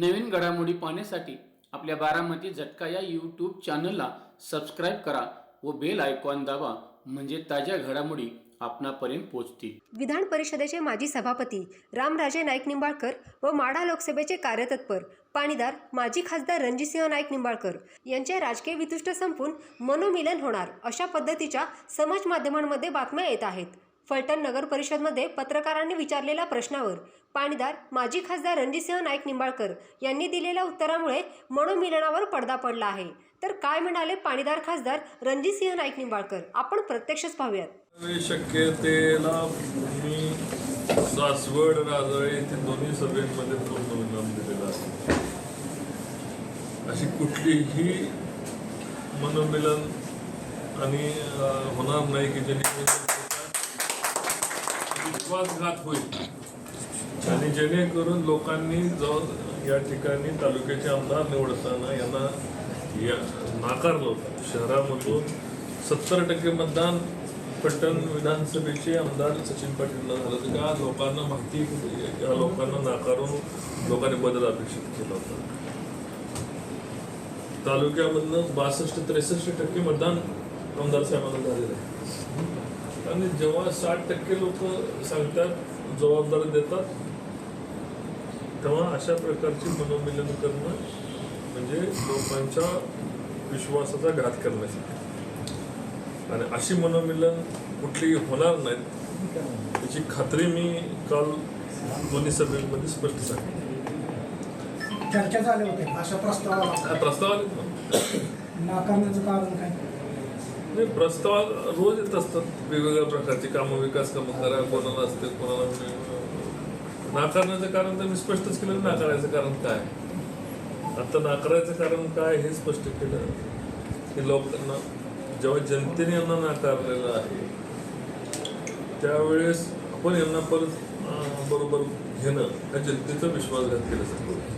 नवीन घडामोडी पाहण्यासाठी आपल्या बारामती झटका या यूट्यूब चॅनलला सबस्क्राईब करा व बेल आयकॉन दाबा म्हणजे ताज्या घडामोडी आपणापर्यंत पोहोचतील. विधान परिषदेचे माजी सभापती रामराजे नाईक निंबाळकर व माढा लोकसभेचे कार्यतत्पर पाणीदार माजी खासदार रणजितसिंह नाईक निंबाळकर यांचे राजकीय वितुष्ट संपून मनोमिलन होणार अशा पद्धतीच्या समाज माध्यमांमध्ये बातम्या येत आहेत. फलटण नगर परिषदमध्ये पत्रकारांनी विचारलेल्या प्रश्नावर पाणीदार माजी खासदार रणजितसिंह नाईक निंबाळकर यांनी दिलेल्या उत्तरामुळे मनोमिलनावर पडदा पडला आहे. तर काय म्हणाले पाणीदार खासदार रणजितसिंह नाईक निंबाळकर? आपण प्रत्यक्षच पाहूयात. शक्यतेला मी सासवड राजळे दोन्ही सभेमध्ये पूर्ण दिलेला आहे अशी कुठलीही मनोमिलन आणि होणार नाही की जेणेकरून विश्वासघात होईल. आणि जेणेकरून लोकांनी जो या ठिकाणी तालुक्याचे आमदार निवडताना यांना या नाकारलं होतं शहरामधून सत्तर टक्के मतदान पटण विधानसभेचे आमदार सचिन पाटीलला झालं. होतं का लोकांना माहिती या लोकांना नाकारून लोकांनी बदल अपेक्षित केला होता. तालुक्यामधनं बासष्ट त्रेसष्ट टक्के मतदान आमदार साहेबांना झालेलं आहे. आणि जेव्हा साठ टक्के लोक सांगतात जबाबदारी देतात तेव्हा अशा प्रकारची मनोमिलन करणं म्हणजे लोकांच्या विश्वासाचा घात करण्यासाठी. आणि अशी मनोमिलन कुठली होणार नाहीत याची खात्री मी काल दोन्ही सभेमध्ये स्पष्ट सांगितली चर्चा झाले होते अशा प्रस्तावाला. प्रस्ताव आले. नाकारण्याचं कारण काय? नाही प्रस्ताव रोज येत असतात. वेगवेगळ्या प्रकारची कामं विकास कामं करा कोणाला असते कोणाला. नाकारण्याचं कारण तर मी स्पष्टच केलं नाकारायचं कारण काय आता नाकारायचं कारण काय हे स्पष्ट केलं की लोकांना जेव्हा जनतेने यांना नाकारलेलं आहे त्यावेळेस आपण यांना परत बरोबर घेणं हा जनतेचा विश्वासघात केल्यासारखं होतं.